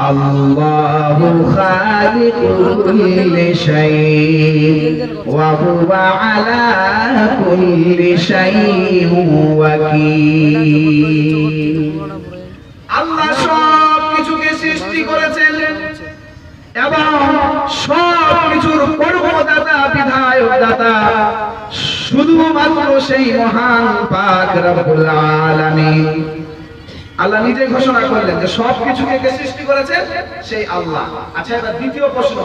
الله خالق كل شيء وهو على كل شيء وكيل আল্লাহ সব কিছুকে সৃষ্টি করেছেন এবং সব কিছুর কর্মদাতা বিধায়ক দাতা শুধুমাত্র সেই মহান পাক রব্বুল আলামিন আল্লাহ নিজে ঘোষণা করলেন যে সব কিছুকে কে সৃষ্টি করেছেন সেই আল্লাহ। আচ্ছা এবার দ্বিতীয় প্রশ্ন।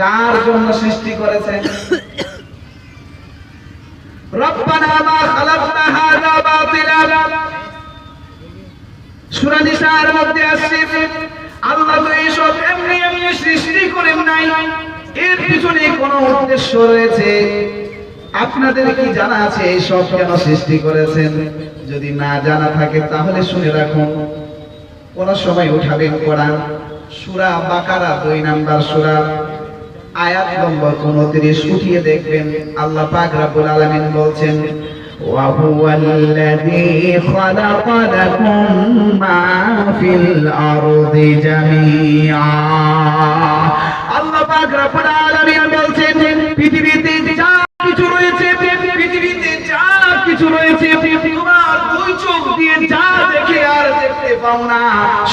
কার জন্য সৃষ্টি করেছেন রব্বানা মা খালাকনা হাযা বাতিলা। সূরা নিসার মধ্যে আসছে আল্লাহ তো এমনি এমনি সৃষ্টি করেন নাই। এর পিছনে কোনো উদ্দেশ্য রয়েছে? আপনাদের কি জানা আছে এই সব কেন সৃষ্টি করেছেন যদি না জানা থাকে তাহলে শুনে রাখুন কোন সময় উঠাবেন কোরআন সূরা বাকারা দুই নাম্বার সূরা আয়াত নম্বর 29 উঠিয়ে দেখবেন আল্লাহ পাক রব্বুল আলামিন বলছেন وهو الذي خلق لكم ما في الأرض جميعا আল্লাহ পাক রব্বুল আলামিন বলছেন পৃথিবীতে যা কিছু রয়েছে পৃথিবীতে যা কিছু রয়েছে তোমার দুই চোখ দিয়ে যা দেখে আর দেখতে পাও না।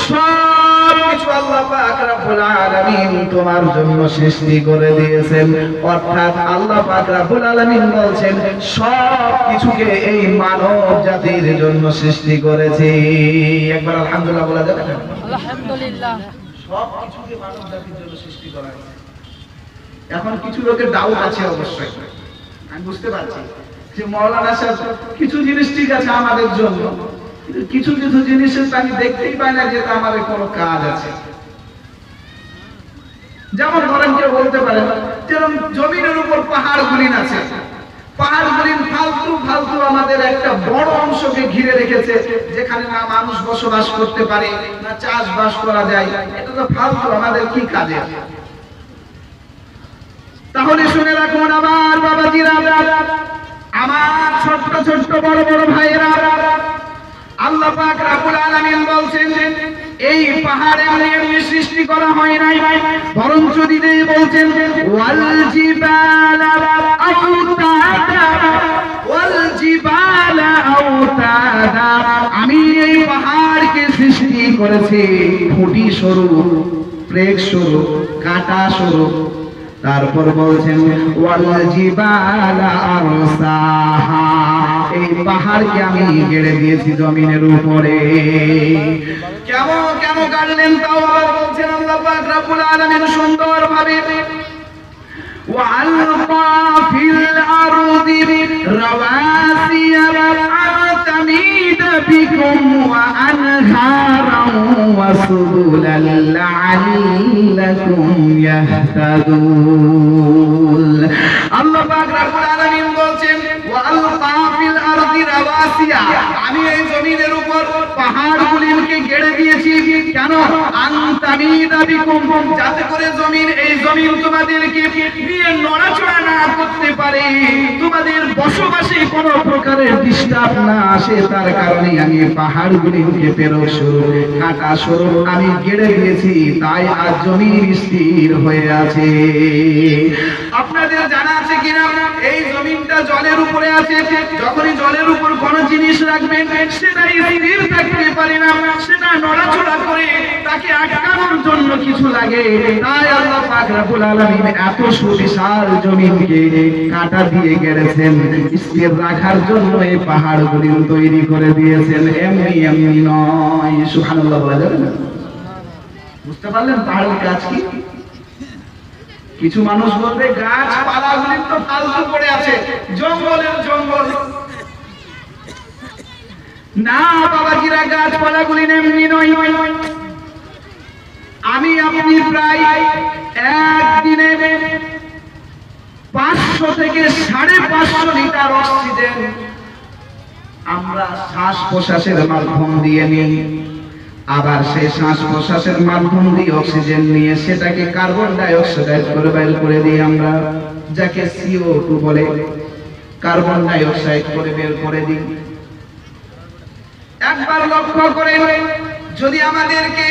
সব কিছু আল্লাহ পাক রব্বুল আলামিন তোমার জন্য সৃষ্টি করে দিয়েছেন। অর্থাৎ আল্লাহ পাক রব্বুল আলামিন বলছেন সব কিছুকে এই মানব জাতির জন্য সৃষ্টি করেছে। একবার আলহামদুলিল্লাহ বলা যাবে আলহামদুলিল্লাহ। সব কিছুকে মানব জাতির জন্য সৃষ্টি করা হয়েছে। এখন কিছু লোকের ডাউট আছে অবশ্যই। আমি বুঝতে পারছি যে মৌলানা সাহেব, কিছু জিনিস ঠিক আছে আমাদের জন্য, কিন্তু কিছু কিছু জিনিসের আমি দেখতেই পাই না যে কোনো কাজ আছে। যেমন ধরেন কেউ বলতে পারেন, যেরকম জমিনের উপর পাহাড় গুলিন আছে, পাহাড় গুলিন ফালতু ফালতু আমাদের একটা বড় অংশকে ঘিরে রেখেছে, যেখানে না মানুষ বসবাস করতে পারে, না চাষবাস করা যায়, এটা তো ফালতু আমাদের কি কাজে? তাহলে শুনে রাখুন আমার বাবাজিরা, আমার ছোট্ট ছোট্ট বড় বড় ভাইয়েরা, আল্লাহ পাক রাব্বুল আলামিন বলছেন এই পাহাড়ে এমনি সৃষ্টি করা হয় নাই। বরঞ্চ দিদি বলছেন, ওয়াল জিবালা আউতাদা, ওয়াল জিবালা আউতাদা। আমি এই পাহাড়কে সৃষ্টি করেছি, খুঁটি স্বরূপ প্রেক স্বরূপ, কাটা স্বরূপ। তারপর বলছেন ওয়াল জিবালা আরসাহা এই পাহাড়কে আমি গেড়ে দিয়েছি জমিনের উপরে কেমন কেন গাড়লেন তাও আবার বলছেন আল্লাহ পাক রব্বুল আলামিন সুন্দরভাবে وألقى في الأرض رواسي أن تميد بكم وأنهارا وسبلا لعلكم يهتدون আল্লাহ পাক রব্বুল আলামিন বলছেন ওয়ালকা ফিল আরদি রাওয়াসিয়া আমি এই জমিনের উপর পাহাড়গুলিকে গেড়ে দিয়েছি কেন? যাতে করে জমিন, এই জমিন তোমাদেরকে নিয়ে নড়াচড়া না করতে পারে। তোমাদের বসবাসে কোনো প্রকারের ডিস্টার্ব না আসে, তার কারণে আমি পাহাড়গুলিকে পেরক স্বরূপ কাটা স্বরূপ আমি গেড়ে দিয়েছি, তাই আজ জমিন স্থির হয়ে আছে। আপনাদের জানা আছে কিনা? এই জমিনটা জলের উপরে আছে। যখনই জলের উপর কোন জিনিস রাখবেন, সেটা স্থির থাকতে পারে না। সেটা নড়াচড়া করে তাকে আটকানোর জন্য কিছু লাগে। তাই আল্লাহ পাক রব্বুল এত সুবিশাল জমিনকে কাটা দিয়ে গেড়েছেন। স্থির রাখার জন্য এই পাহাড়গুলি তৈরি করে দিয়েছেন। এমনি এমনি নয়। সুবহানাল্লাহ বলা যাবে না। বুঝতে পারলেন পাহাড়ের কাজ কি? কিছু মানুষ বলবে গাছ পালাগুলি তো ফালতু পড়ে আছে, জঙ্গলের জঙ্গল। না, বাবাজিরা গাছ পালাগুলি এমনি নয়। আমি আপনি প্রায় একদিনে পাঁচশো থেকে সাড়ে পাঁচশো লিটার অক্সিজেন আমরা শ্বাস প্রশ্বাসের মাধ্যম দিয়ে নিই। আবার সেই শ্বাস প্রশ্বাসের মাধ্যম দিয়ে অক্সিজেন নিয়ে সেটাকে কার্বন ডাই অক্সাইড করে বাইর করে দিই আমরা, যাকে সিও টু বলে। কার্বন ডাই অক্সাইড করে বের করে দিই। একবার লক্ষ্য করে যদি আমাদেরকে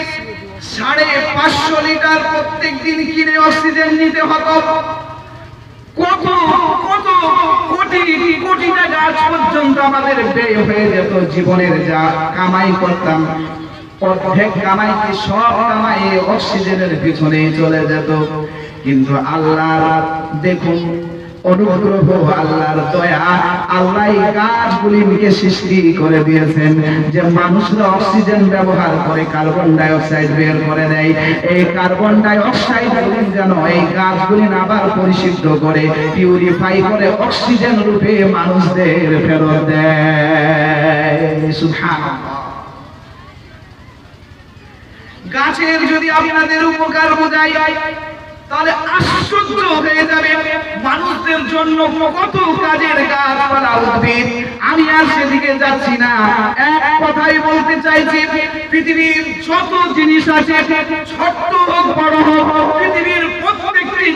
সাড়ে পাঁচশো লিটার প্রত্যেক দিন কিনে অক্সিজেন নিতে হতো, কত কত কোটি কোটি টাকা পর্যন্ত আমাদের ব্যয় হয়ে যেত জীবনের যা কামাই করতাম। অর্ধেক কামাই কি সব কামাই অক্সিজেনের চলে যেত। কিন্তু আল্লাহ দেখুন, অনুগ্রহ আল্লাহর দয়া, আল্লাহ সৃষ্টি করে দিয়েছেন যে মানুষরা অক্সিজেন ব্যবহার করে কার্বন ডাই অক্সাইড বের করে দেয়। এই কার্বন ডাই অক্সাইড যেন এই গাছগুলি আবার পরিশুদ্ধ করে, পিউরিফাই করে অক্সিজেন রূপে মানুষদের ফেরত দেয়। সুবহানাল্লাহ। গাছের যদি আপনাদের উপকার বোঝাই তাহলে আশ্চর্য হয়ে যাবে। মানুষদের জন্য কত কাজের গাছপালা উদ্ভিদ। আমি আর সেদিকে যাচ্ছি না। এক কথাই বলতে চাইছি, পৃথিবীর যত জিনিস আছে, ছোট্ট হোক, বড় হোক, পৃথিবীর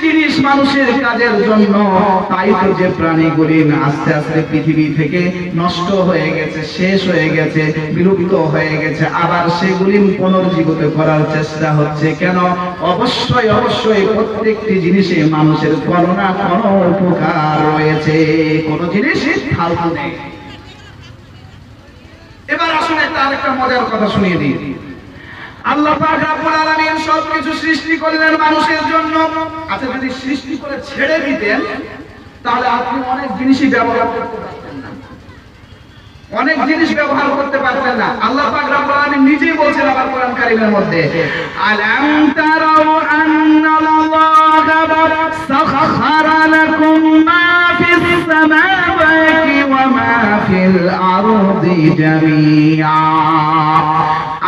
জিনিস মানুষের কাজের জন্য, তাই তো যে প্রাণীগুলি আস্তে আস্তে পৃথিবী থেকে নষ্ট হয়ে গেছে, শেষ হয়ে গেছে, বিলুপ্ত হয়ে গেছে, আবার সেগুলি পুনর্জীবিত করার চেষ্টা হচ্ছে কেন? অবশ্যই অবশ্যই প্রত্যেকটি জিনিসে মানুষের কোনো না কোনো উপকার রয়েছে। কোন জিনিস ফালতু নেই। এবার আসুন একটা মজার কথা শুনিয়ে দিই। আল্লাহ পাক রব্বুল আলামিন সবকিছু সৃষ্টি করলেন মানুষের জন্য। আচ্ছা যদি সৃষ্টি করে ছেড়ে দিতেন, তাহলে আপনি অনেক জিনিসই ব্যবহার করতে পারতেন না। অনেক জিনিস ব্যবহার করতে পারতেন না। আল্লাহ আলামিন নিজেই বলছেন আবার কোরআন কারীমের মধ্যে, আলাম মা ফিল আরদি জামিআ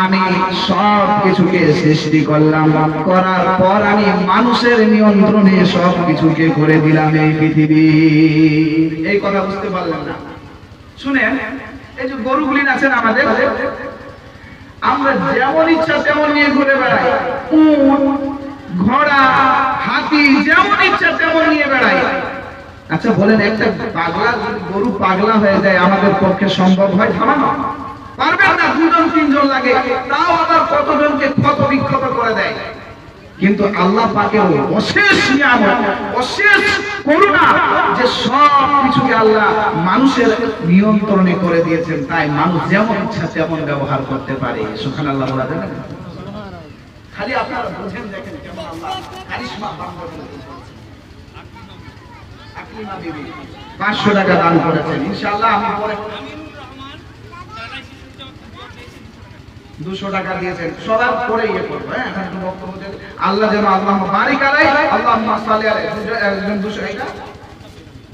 আমি সব কিছুকে সৃষ্টি করলাম। করার পর আমি মানুষের নিয়ন্ত্রণে সব কিছুকে করে দিলাম এই পৃথিবী। এই কথা বুঝতে পারলাম না। শুনেন, এই যে গরুগুলি আছেন আমাদের? আমরা যেমন ইচ্ছা তেমন নিয়ে ঘুরে বেড়াই। উট ঘোড়া, হাতি, যেমন ইচ্ছা তেমন নিয়ে বেড়াই। আচ্ছা বলেন, একটা পাগলা গরু পাগলা হয়ে যায়, আমাদের পক্ষে সম্ভব হয়? থামানো পারবেন না, দুজন, তিনজন লাগে। তাও আবার কতজনকে ক্ষত বিক্ষত করে দেয়? কিন্তু আল্লাহ পাকের অশেষ নিয়ামত, অশেষ করুণা যে সব কিছুকে আল্লাহ মানুষের নিয়ন্ত্রণে করে দিয়েছেন, তাই মানুষ যেমন ইচ্ছা তেমন ব্যবহার করতে পারে। সুখান আল্লাহ বলা না? খালি আপনারা বুঝেন, দেখেন কেমন আল্লাহ পাঁচশো টাকা দান করেছেন। ইনশাআল্লাহ আমি পরে দুশো টাকা দিয়েছেন। সবার পরে ইয়ে করব হ্যাঁ? বক্তব্য আল্লাহ যেন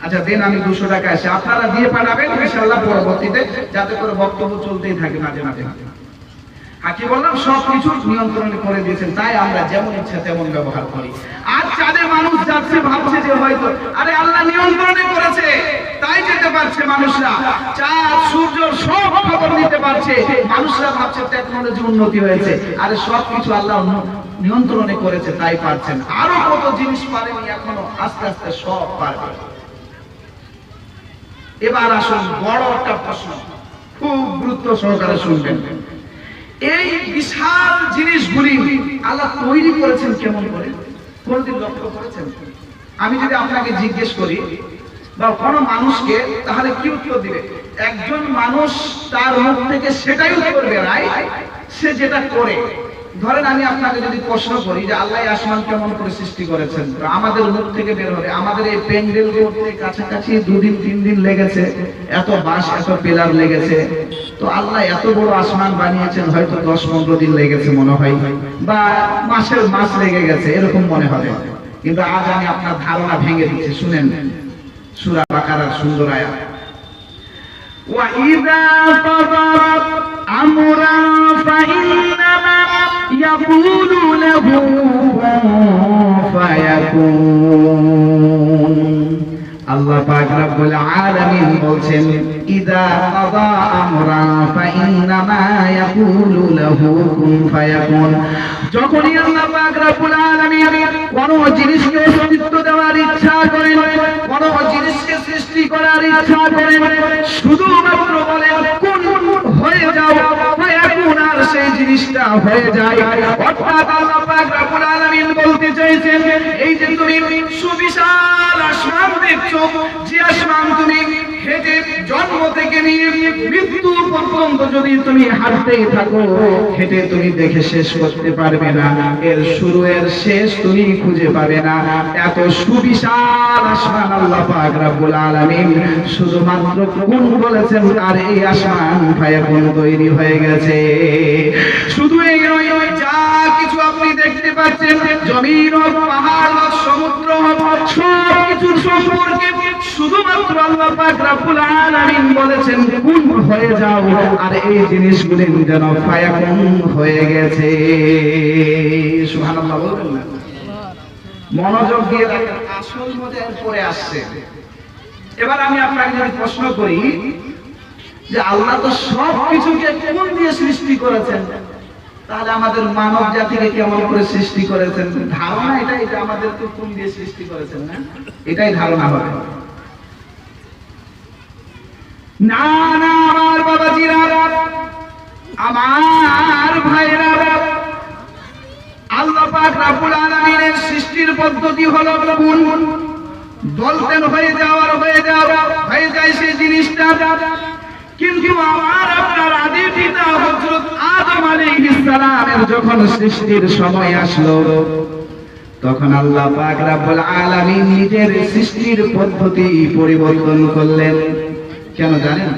আচ্ছা দেন আমি দুশো টাকা আপনারা দিয়ে পাঠাবেন, ইনশাআল্লাহ পরবর্তীতে যাতে করে বক্তব্য চলতেই থাকে মাঝে মাঝে। আর কি বললাম? সব কিছু নিয়ন্ত্রণ করে দিয়েছেন। তাই আমরা যেমন ইচ্ছা তেমন ব্যবহার করি। আর যাচ্ছে, ভাবছে যে হয়তো। আরে আল্লাহ নিয়ন্ত্রণে করেছে, তাই যেতে পারছে মানুষরা। চাঁদ, সূর্য সব খবর নিতে পারছে। মানুষরা ভাবছে টেকনোলজি উন্নতি হয়েছে। আরে সব কিছু আল্লাহ নিয়ন্ত্রণে করেছে, তাই পারছেন। আরও কত জিনিস পারেনি এখনও, আস্তে আস্তে সব পারবে। এবার আসুন, বড় একটা প্রশ্ন। খুব গুরুত্ব সহকারে শুনবেন। এই বিশাল জিনিসগুলি আল্লাহ তৈরি করেছেন কেমন করে? কোনদিন লক্ষ্য করেছেন? আমি যদি আপনাকে জিজ্ঞেস করি, বা কোনো মানুষকে, তাহলে কি উত্তর দিবে? একজন মানুষ তার মুখ থেকে সেটাই উত্তর বেড়ায়, সে যেটা করে। ধরেন আমি আপনাকে যদি প্রশ্ন করি যে আল্লাহ আসমান কেমন করে সৃষ্টি করেছেন? আমাদের মুখ থেকে বের হবে। আমাদের এই প্যান্ডেল করতে কাছাকাছি দুদিন তিন দিন লেগেছে। এত বাঁশ, এত পিলার লেগেছে। তো আল্লাহ এত বড় আসমান বানিয়েছেন, হয়তো দশ, পনেরো দিন লেগেছে মনে হয়। বা মাসের মাস লেগে গেছে এরকম মনে হবে কিন্তু আজ আমি আপনার ধারণা ভেঙে দিচ্ছি শুনেন সুরা বাকারার সুন্দর আয়াত وإذا قضى أمرا فإنما يقول له كن فيكون আল্লাহ পাক রব্বুল আলামিন বলছেন, ইদা কাদা আমরা ফাইন্নামা ইয়াকুলু লাহু কুন ফায়াকুন। যখনই আল্লাহ পাক রব্বুল আলামিন কোন জিনিসকে অস্তিত্ব দেওয়ার ইচ্ছা করেন, কোন জিনিসকে সৃষ্টি করার ইচ্ছা করেন, শুধুমাত্র বলেন, কোন হয়ে যাও, ফায়াকুন, আর সেই জিনিসটা হয়ে যায়। অর্থাৎ আল্লাহ পাক চাইছেন, এই যে তুমি সুবিশাল আসমান দেখছ, যে আসমান তুমি হেঁটে জন্ম থেকে নিয়ে মৃত্যু পর্যন্ত যদি তুমি থাকো, হেঁটে তুমি দেখে শেষ করতে পারবে না। এর শুরু, এর শেষ তুমি খুঁজে পাবে না। এত সুবিশাল আসমান আল্লাহ পাক রব্বুল আলামিন শুধুমাত্র কোন বলেছেন, আর এই আসমান ভাইয়া এখন তৈরি হয়ে গেছে। শুধু এই নয় দেখতে পাচ্ছেন, জমিন হোক, পাহাড় হোক, সমুদ্র হোক সব কিছুর সম্পর্কে শুধুমাত্র আল্লাহ পাক রব্বুল আলামিন বলেছেন কোন হয়ে যাও। আর এই জিনিসগুলি যেন ফায়াকুন হয়ে গেছে। সুবহানাল্লাহ, বলবেন না? মনোযোগ দিয়ে আসল মজা পরে আসছে। এবার আমি আপনাকে যদি প্রশ্ন করি, যে আল্লাহ তো সব কিছুকে কোন দিয়ে সৃষ্টি করেছেন। তাহলে আমাদের মানব জাতিকে কেমন করে সৃষ্টি করেছেন? ধারণা এটাই যে আমাদেরকে কোন দিয়ে সৃষ্টি করেছেন, না? এটাই ধারণা হবে। না না, আমার আমার আল্লাহ পাক সৃষ্টির পদ্ধতি হলো কোন বলতেন হয়ে যাওয়ার হয়ে যাওয়া, হয়ে যায় সেই জিনিসটা। কিন্তু আমার আপনার আদি পিতা হযরত আদম আলাইহিস সালামের যখন সৃষ্টির সময় আসলো, তখন আল্লাহ পাক রাব্বুল আলামিন নিজের সৃষ্টির পদ্ধতি পরিবর্তন করলেন। কেন জানেন?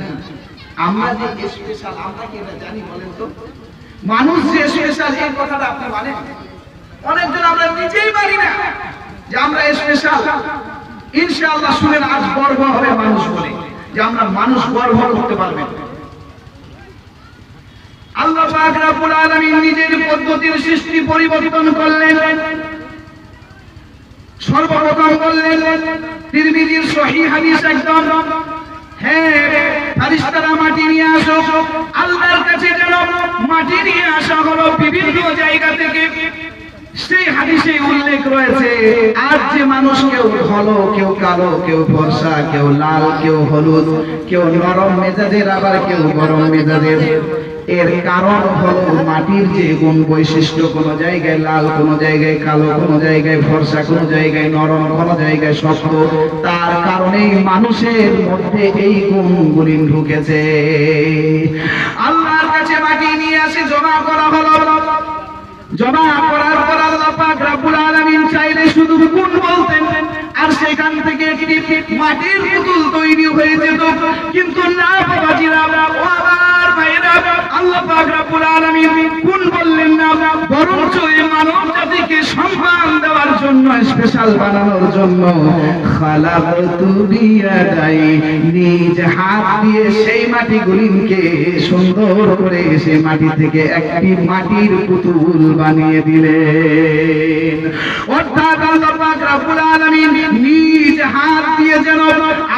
আমরা যে স্পেশাল আমরা কি এটা জানি বলেন তো? মানুষ যে স্পেশাল এই কথাটা আপনি মানেন? অনেকজন আমরা নিজেই মানি না যে আমরা স্পেশাল ইনশাআল্লাহ শুনেন, আজ গর্ব হবে মানুষ বলে। যে আমরা মানুষ গর্ব করতে পারবেন আল্লাহ পাক রব্বুল নিজের পদ্ধতির সৃষ্টি পরিবর্তন করলেন। সর্বপ্রথম বললেন, তিরমিজির সহিহ হাদিস একদম। ফারিস্তারা মাটি নিয়ে আসো। আল্লাহর কাছে যেন মাটি নিয়ে আসা হলো বিভিন্ন জায়গা থেকে। সেই হাদিসে উল্লেখ রয়েছে, আর যে মানুষ কেউ হলো কেউ কালো, কেউ ফর্সা, কেউ লাল, কেউ হলুদ, কেউ নরম মেজাজের, আবার কেউ গরম মেজাজের। এর কারণ হলো মাটির যে গুণ বৈশিষ্ট্য, কোন জায়গায় লাল, কোন জায়গায় কালো, কোন জায়গায় ফর্সা, কোন জায়গায় নরম, কোন জায়গায় শক্ত। তার কারণেই মানুষের মধ্যে এই গুণগুলি ঢুকেছে। আল্লাহর কাছে মাটি নিয়ে আসে, জমা করা হলো। জমা করার পর আল্লাহ পাক রব্বুল আলামিন চাইলে শুধু কোন বলতেন? আর সেখান থেকে একটি মাটির পুতুল তৈরি হয়ে যেত। কিন্তু না নিজ হাত দিয়ে সেই সুন্দর করে সেই মাটি থেকে একটি মাটির পুতুল বানিয়ে দিলেন। অর্থাৎ আল্লাহ পাক রব্বুল আলামিন নিজ হাত দিয়ে যেন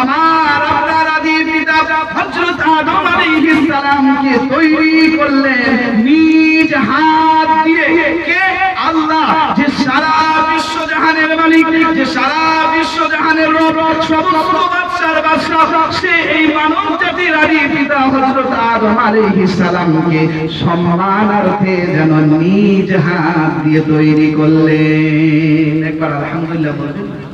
আমার আপনার আদি পিতা হযরত আদম আলাইহিস সালামকে তৈরি করলেন। নিজ হাত দিয়ে কে? আল্লাহ। যে সারা বিশ্ব জাহানের মালিক, যে সারা বিশ্ব জাহানের রব, সমস্ত বাদশার বাদশাহ, সে এই মানব জাতির আদি পিতা হযরত আদম আলাইহিস সালামকে সম্মানার্থে যেন নিজ হাত দিয়ে তৈরি করলেন। একবার আলহামদুলিল্লাহ বলবেন।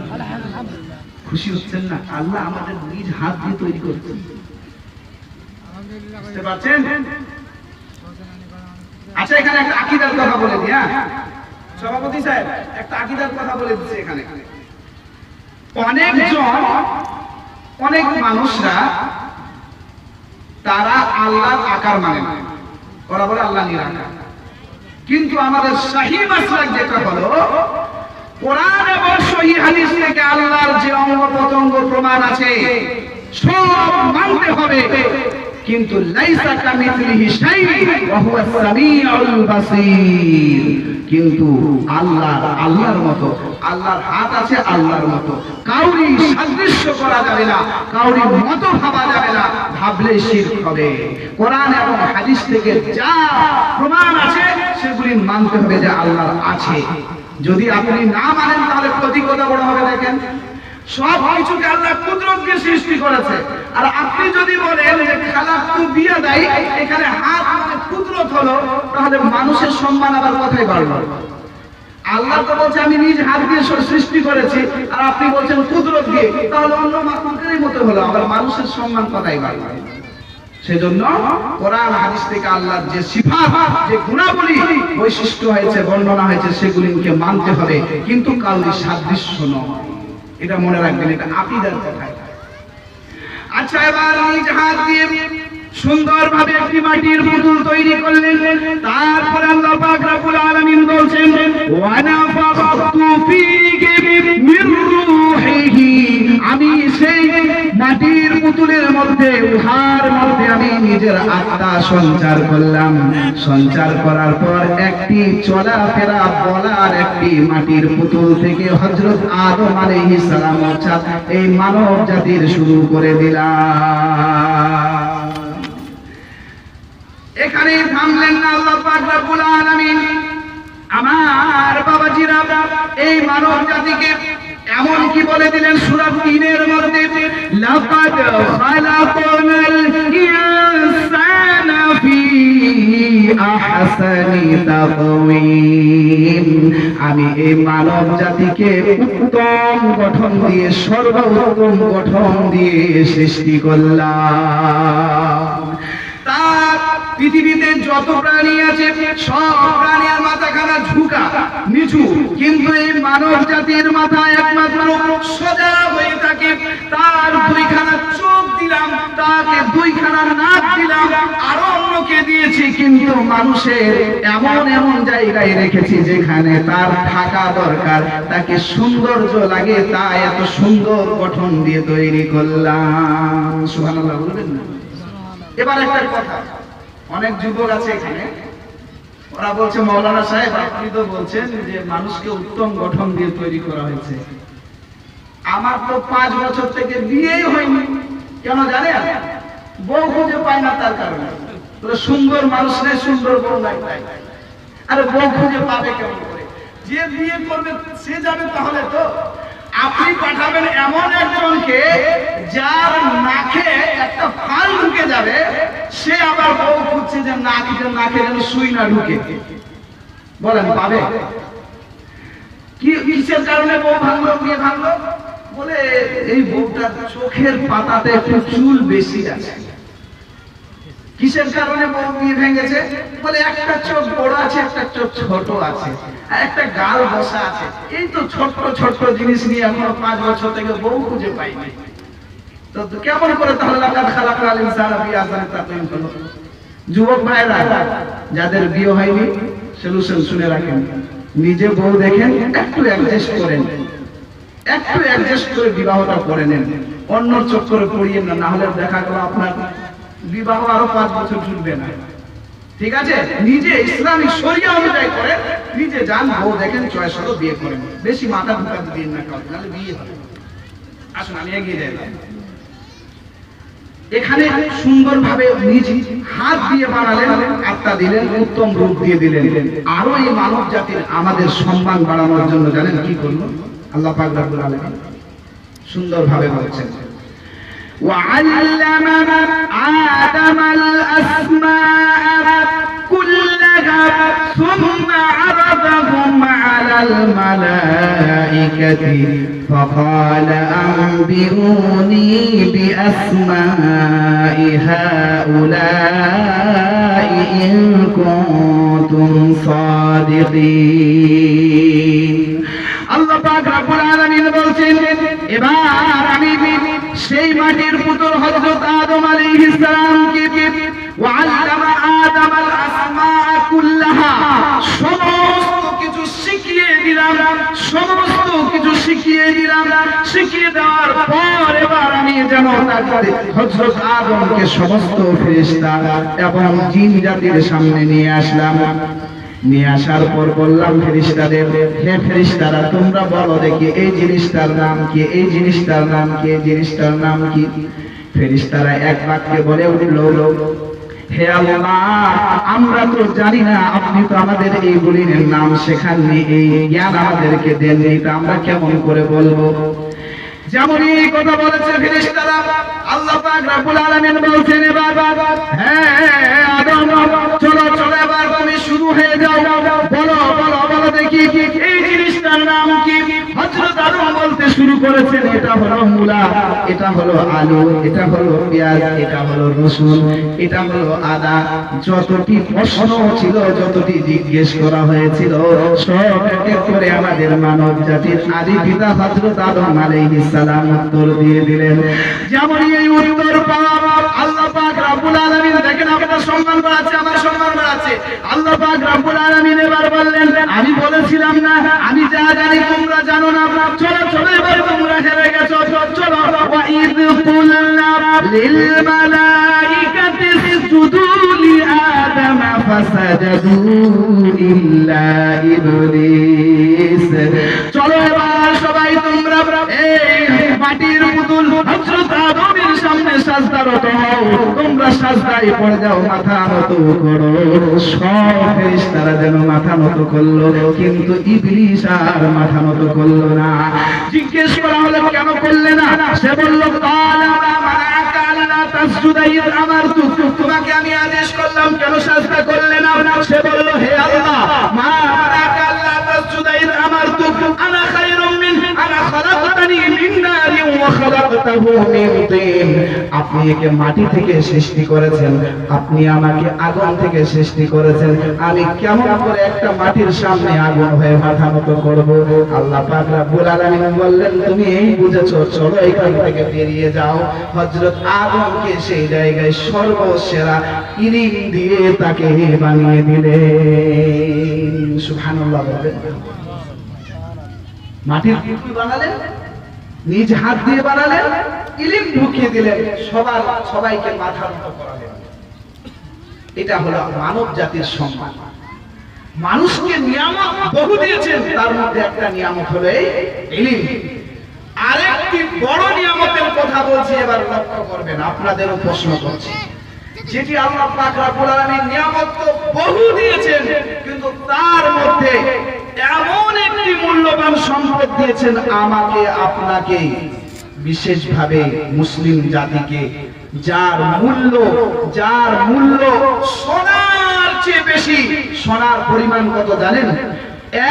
খুশি হচ্ছেন না? আল্লাহ আমাদের নিজ হাত দিয়ে তৈরি করছেন। আচ্ছা এখানে একটা আকিদার কথা বলে দিই হ্যাঁ? সভাপতি সাহেব, একটা আকিদার কথা বলে দিচ্ছি এখানে। অনেকজন অনেক মানুষরা তারা আল্লাহর আকার মানে না। ওরা বলে আল্লাহ নিরাকার। কিন্তু আমাদের শাহী মাসলাক যেটা হলো কোরআন এবং সহি হাদিস থেকে আল্লাহর যে অঙ্গ প্রত্যঙ্গ প্রমাণ আছে, সব মানতে হবে। কিন্তু লাইসা কামিথলিহি শাই ওয়া হুয়া সামিউল বাসীর। কিন্তু আল্লাহ, আল্লাহর মতো, আল্লাহর হাত আছে আল্লাহর মতো। কাউরি সাদৃশ্য করা যাবে না, কাউরি মতো ভাবা যাবে না ভাবলে শিরক হবে। কোরআন এবং হাদিস থেকে যা প্রমাণ আছে, সেগুলি মানতে হবে যে আল্লাহর আছে। যদি আপনি না মানেন, তাহলে ক্ষতি কত বড় হবে দেখেন? সব কিছুকে আল্লাহ কুদরতকে সৃষ্টি করেছে। আর আপনি যদি বলেন যে খালাক তু বিয়ে দেয়, এখানে হাত মানে কুদরত হলো, তাহলে মানুষের সম্মান আবার কথাই বাড়লো? আল্লাহ তো বলছে, আমি নিজ হাত দিয়ে সৃষ্টি করেছি, আর আপনি বলছেন কুদরত দিয়ে। তাহলে অন্য মাখলুকেরই মতো হলো, আবার মানুষের সম্মান কথাই বাড়লো? সেজন্য কোরআন হাদিস থেকে আল্লাহর যে সিফাত, যে গুণাবলী, বৈশিষ্ট্য হয়েছে, বর্ণনা হয়েছে, সেগুলিকে মানতে হবে। কিন্তু কাউরি সাদৃশ্য নয়। এটা মনে রাখবেন, এটা আকিদার কথা আচ্ছা এবার নিজ হাত দিয়ে সুন্দরভাবে একটি মাটির পুতুল তৈরি করলেন। তারপরে আল্লাহ পাক রব্বুল আলামিন বলছেন ওয়া নাফাখতু ফীহি মির রূহিহি। আমি সেই মাটির পুতুলের মধ্যে, উহার মধ্যে আমি নিজের আত্মা সঞ্চার করলাম। সঞ্চার করার পর একটি চলাফেরা বলার একটি মাটির পুতুল থেকে হযরত আদম আলাইহিস সালাম অর্থাৎ এই মানব জাতির শুরু করে দিলাম। এখানে থামলেন না আল্লাহ পাক রব্বুল আলামিন। আমার বাবাজিরা, এই মানব জাতিকে এমন কি বলে দিলেন সূরা 3 এর মধ্যে আমি এই মানব জাতিকে উত্তম গঠন দিয়ে, সর্বোত্তম গঠন দিয়ে সৃষ্টি করলাম। তার পৃথিবীতে যত প্রাণী আছে, সব প্রাণীর মাথা মাথাখানা ঝুঁকা, নিচু। কিন্তু এই মানব জাতির মাথা দিয়েছি কিন্তু মানুষের এমন এমন জায়গায় রেখেছি যেখানে তার থাকা দরকার, তাকে সৌন্দর্য লাগে তাই এত সুন্দর গঠন দিয়ে তৈরি করলাম। বলবেন না? এবার একটা কথা, অনেক যুবক আছে এখানে। ওরা বলছে, মৌলানা সাহেব, আপনি তো বলছেন যে মানুষকে উত্তম গঠন দিয়ে তৈরি করা হয়েছে। আমার তো পাঁচ বছর থেকে বিয়েই হয়নি। কেন জানেন? বউ খুঁজে পায় না তার কারণে। সুন্দর মানুষ নেই সুন্দর বউ নাই আরে বউ খুঁজে পাবে কেমন করে? যে বিয়ে করবে, সে যাবে তাহলে তো। আপনি পাঠাবেন এমন একজনকে যার নাকে একটা ফাল ঢুকে যাবে, সে আবার বউ খুঁজছে যে নাকে নাকে যেন সুই না ঢুকে। বলেন, পাবে? কি কিসের কারণে বউ ভাঙলো, বিয়ে ভাঙলো? বলে, এই বউটার চোখের পাতাতে একটু চুল বেশি আছে। কিসের কারণে বউ ভেঙেছে? বলে একটা চোখ বড় আছে, একটা চোখ ছোট আছে একটা গাল বসা আছে। এই তো ছোট ছোট জিনিস নিয়ে এখনও পাঁচ বছর থেকে বউ খুঁজে পাইনি। একটু করে বিবাহটা করে অন্য চক্করে পড়িয়ে না না হলে দেখা গেল আপনার বিবাহ আরও পাঁচ বছর চলবে না। ঠিক আছে? নিজে ইসলামিক শরিয়া অনুযায়ী করেন নিজে যান, বউ দেখেন চয়েস হলো বিয়ে করেন। বেশি মাথা ঢুকাতে দিন না কাউকে, নাহলে বিয়ে হবে। আসুন, আমি এগিয়ে যাই এখানে সুন্দরভাবে নিজ হাত দিয়ে বানালেন আত্মা দিলেন, উত্তম রূপ দিয়ে দিলেন। আরও এই মানব জাতির আমাদের সম্মান বাড়ানোর জন্য জানেন কি করল আল্লাহ পাক রব্বুল আলামিন বলেছেন। وعلم آدم الأسماء كلها ثم عرضهم على الملائكة فقال أنبئوني بأسماء هؤلاء إن كنتم صادقين আল্লাহ পাক রব্বুল আলামিন বলছেন এবার আমি সেই মাটির পুতুল হযরত আদম আলাইহিস সালামকে ওয়াল্লামা আদম আল আসমা কুল্লাহা। সমস্ত কিছু শিখিয়ে দিলাম, সমস্ত কিছু শিখিয়ে দিলাম। শিখিয়ে দেওয়ার পর এবার আমি যেন হযরত আদমকে সমস্ত ফেরেশতা এবং জিন জাতির সামনে নিয়ে আসলাম। নিয়ে আসার পর বললাম ফেরিস্তাদের হে ফেরিস্তারা তোমরা বলো দেখি, এই জিনিসটার নাম কি? এই জিনিসটার নাম কি? এই জিনিসটার নাম কি? ফেরিস্তারা এক বাক্যে বলে উঠল, হে আল্লাহ, আমরা তো জানি না, আপনি তো আমাদের এইগুলির নাম শেখাননি, এই জ্ঞান আমাদেরকে দেননি, তা আমরা কেমন করে বলব? যেমন এই কথা বলেছে ফেরেশতারা, আল্লাহ পাক রব্বুল আলামিন বলছেন এবার হ্যাঁ আদম চলো চলো এবার তুমি শুরু হয়ে যাও। বলো বলো বলো দেখি। এই জিনিসটার নাম কি? বলতে শুরু করেছেন, এটা হলো মূলা, এটা হলো আলু, এটা হলো পেঁয়াজ, এটা হলো রসুন, এটা হলো আদা। যতটি প্রশ্ন ছিল, যতটি জিজ্ঞেস করা হয়েছিল, সব এক করে আমাদের মানব জাতির আদি পিতা হযরত আদম আলাইহিস সালাম উত্তর দিয়ে দিলেন। যেমন এই উত্তর পাওয়া আল্লাহ রব্বুল সম্মান বাড়াচ্ছে, আমার সম্মান বাড়াচ্ছে। আল্লাহ পাক বললেন, আমি বলেছিলাম না, আমি যা জানি তোমরা জানো না, চলো চলো, এবার তোমরা হেরে গেছো চলো। আদম চলো এবার সবাই তোমরা, এই মাটির পুতুল হযরত সামনে সাজদারত হও, তোমরা সাজদায় পড়ে যাও, মাথা নত করো। সব ফেরেশতারা যেন মাথা নত করল, কিন্তু ইবলিস আর মাথা নত করল না। জিজ্ঞেস করা হলো, কেন করলে না? সে বলল, কালা আমারতু তোমাকে আমি আদেশ করলাম, কেন সাজদা করলে না? সে বলল, হে আল্লাহ, মা মানাকা আল্লাহ আপনি আমাকে আগুন থেকে সৃষ্টি করেছেন। আমি কেমন করে একটা মাটির সামনে আগুন হয়ে মাথা মতো করব? আল্লাহ বললেন, তুমি এই বুঝেছ, চলো এখান থেকে বেরিয়ে যাও। হযরত আদমকে সেই জায়গায় সর্বসেরা ইলিম দিয়ে তাকে বানিয়ে দিলেন। সুবহানাল্লাহ মাটির পুতুল বানালেন নিজ হাত দিয়ে বানালেন ইলিম ঢুকিয়ে দিলেন সবার সবাইকে মাথা নত করালেন এটা হলো মানব জাতির সম্মান। মানুষকে নিয়ামত বহু দিয়েছেন, তার মধ্যে একটা নিয়ামত হলো এই ইলিম। আরেকটি বড় নিয়ামতের কথা বলছি, এবার লক্ষ্য করবেন, আপনাদেরও প্রশ্ন করছি। যেটি আল্লাহ পাক রব্বুল আলামিন নিয়ামত তো বহু দিয়েছেন, কিন্তু তার মধ্যে এমন একটি মূল্যবান সম্পদ দিয়েছেন আমাকে, আপনাকে, বিশেষভাবে মুসলিম জাতিকে, যার মূল্য যার মূল্য সোনার চেয়ে বেশি। সোনার পরিমাণ কত জানেন?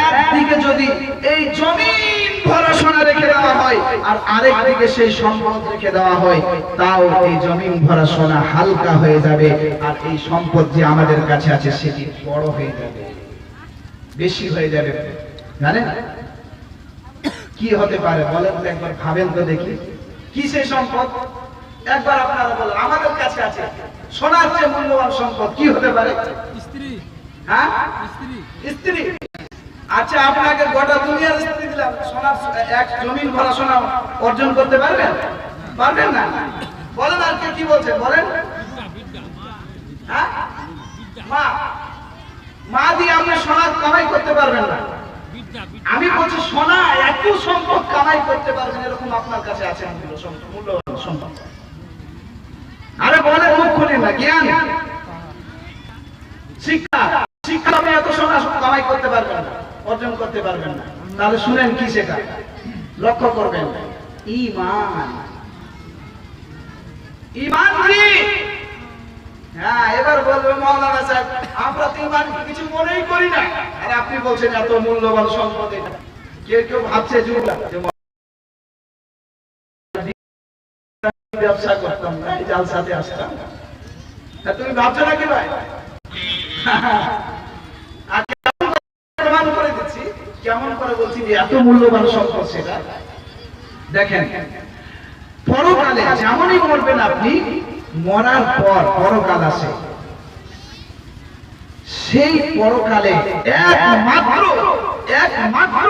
একদিকে যদি এই জমিন ভরা সোনা রেখে দেওয়া হয়, আর আরেক দিকে সেই সম্পদ রেখে দেওয়া হয়, তাও এই জমিন ভরা সোনা হালকা হয়ে যাবে, আর এই সম্পদ যে আমাদের কাছে আছে, সেটি বড় হয়ে যাবে। বেশি হয়ে যাবে। জানেন? কি হতে পারে বলেন তো একবার ভাবেন তো দেখি। কি সেই সম্পদ? একবার আপনারা বলেন আমাদের কাছে আছে। সোনার চেয়ে মূল্যবান সম্পদ কি হতে পারে? স্ত্রী। হ্যাঁ? স্ত্রী। স্ত্রী। আচ্ছা আপনাকে গোটা দুনিয়ার স্ত্রী দিলাম। সোনা এক জমিন ভরা সোনা অর্জন করতে পারবেন? পারবেন না? বলেন আর কে কি বলছেন বলেন। হ্যাঁ? মা মা দিয়ে আপনি সোনা কামাই করতে পারবেন না। আমি বলছি, সোনা এত সম্পদ কামাই করতে পারবেন, এরকম আপনার কাছে আছে আরে বলে মুখ না, জ্ঞান। শিক্ষা শিক্ষা আপনি এত সোনা কামাই করতে পারবেন না, অর্জন করতে পারবেন না। তাহলে শুনেন কি শেখা, লক্ষ্য করবেন। ইমান। ইমান হ্যাঁ কেমন করে বলছি এত মূল্যবান সম্পদ সেটা। দেখেন পরকালে যেমনই মরবেন আপনি মরার পর পরকাল আসে। সেই পরকালে একমাত্র একমাত্র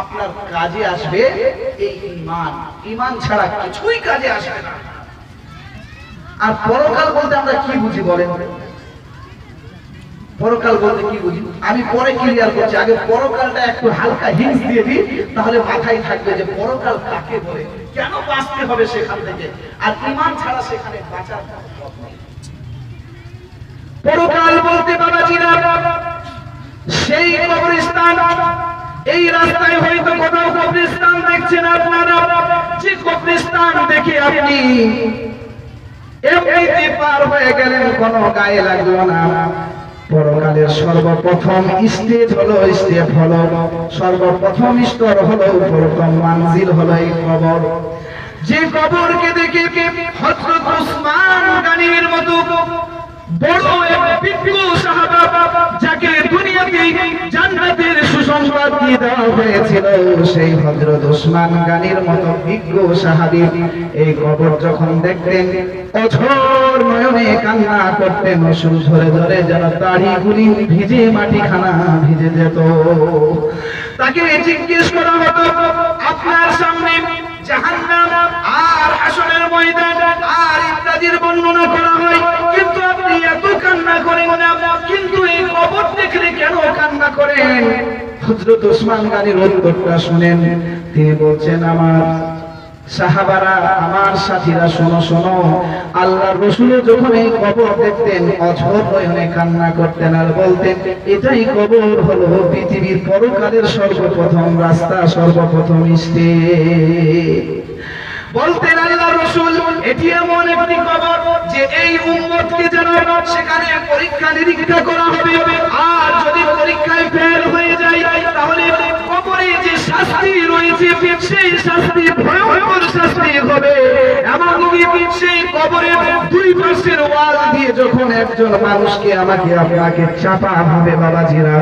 আপনার কাজে আসবে এই ইমান ইমান ছাড়া কিছুই কাজে আসবে না। আর পরকাল বলতে আমরা কি বুঝি বলেন? পরকাল বলতে কি বুঝি? আমি পরে ক্লিয়ার করছি। আগে পরকালটা একটু হালকা হিংস দিয়ে দিই, তাহলে মাথায় থাকবে যে পরকাল কাকে বলে? কেন বাঁচতে হবে সেখান থেকে? আর ইমান ছাড়া সেখানে বাঁচার পরকাল বলতে বাবাজিরা, সেই কবরস্থান, এই রাস্তায় হয়তো কোথাও কবরস্থান দেখছেন আপনারা। যে কবরস্থান দেখে আপনি এমনিতে পার হয়ে গেলেন, কোনো গায়ে লাগল না। পরকালের সর্বপ্রথম স্টেজ হলো স্টেপ হলো। সর্বপ্রথম স্তর হলো প্রথম মানজিল হলো এই কবর। যে কবরকে দেখে হযরত উসমান গানির মতো বড় এক হয়েছিল, সেই হযরত ওসমান গানির মতো বিজ্ঞ সাহাবী এই কবর যখন দেখতেন, অঝর কান্না করতেন ধরে ধরে যেন দাড়িগুলি ভিজে মাটিখানা ভিজে যেত। তাকে জিজ্ঞেস করা হতো, আপনার সামনে জাহান্নাম আর হাসনের ময়দান আর ইত্যাদির বর্ণনা করা হয়। কিন্তু আপনি এত কান্না করেন না, কিন্তু এই কবর দেখলে কেন কান্না করেন? হযরত ওসমান গানির উত্তরটা শুনেন। তিনি বলছেন, আমার সাহাবারা, আমার সাথীরা, শোনো শোনো। আল্লাহ রসুলের যখন এই কবর দেখতেন, অঝর নয়নে কান্না করতেন আর বলতেন, এটাই কবর হলো পৃথিবীর পরকালের সর্বপ্রথম রাস্তা, সর্বপ্রথম স্টেজ বলতেন এটি এমন একটি কবর যে এই উম্মতকে যেন সেখানে পরীক্ষা নিরীক্ষা করা হবে। আর যদি পরীক্ষায় ফেল হয়ে যায়, তাহলে কবরে যে শাস্তি রয়েছে, সেই শাস্তি, ভয়ঙ্কর শাস্তি হবে। এমনকি সেই কবরের দুই পাশের ওয়াল দিয়ে যখন একজন মানুষকে আমাকে, আপনাকে চাপা ভাবে, বাবাজিরা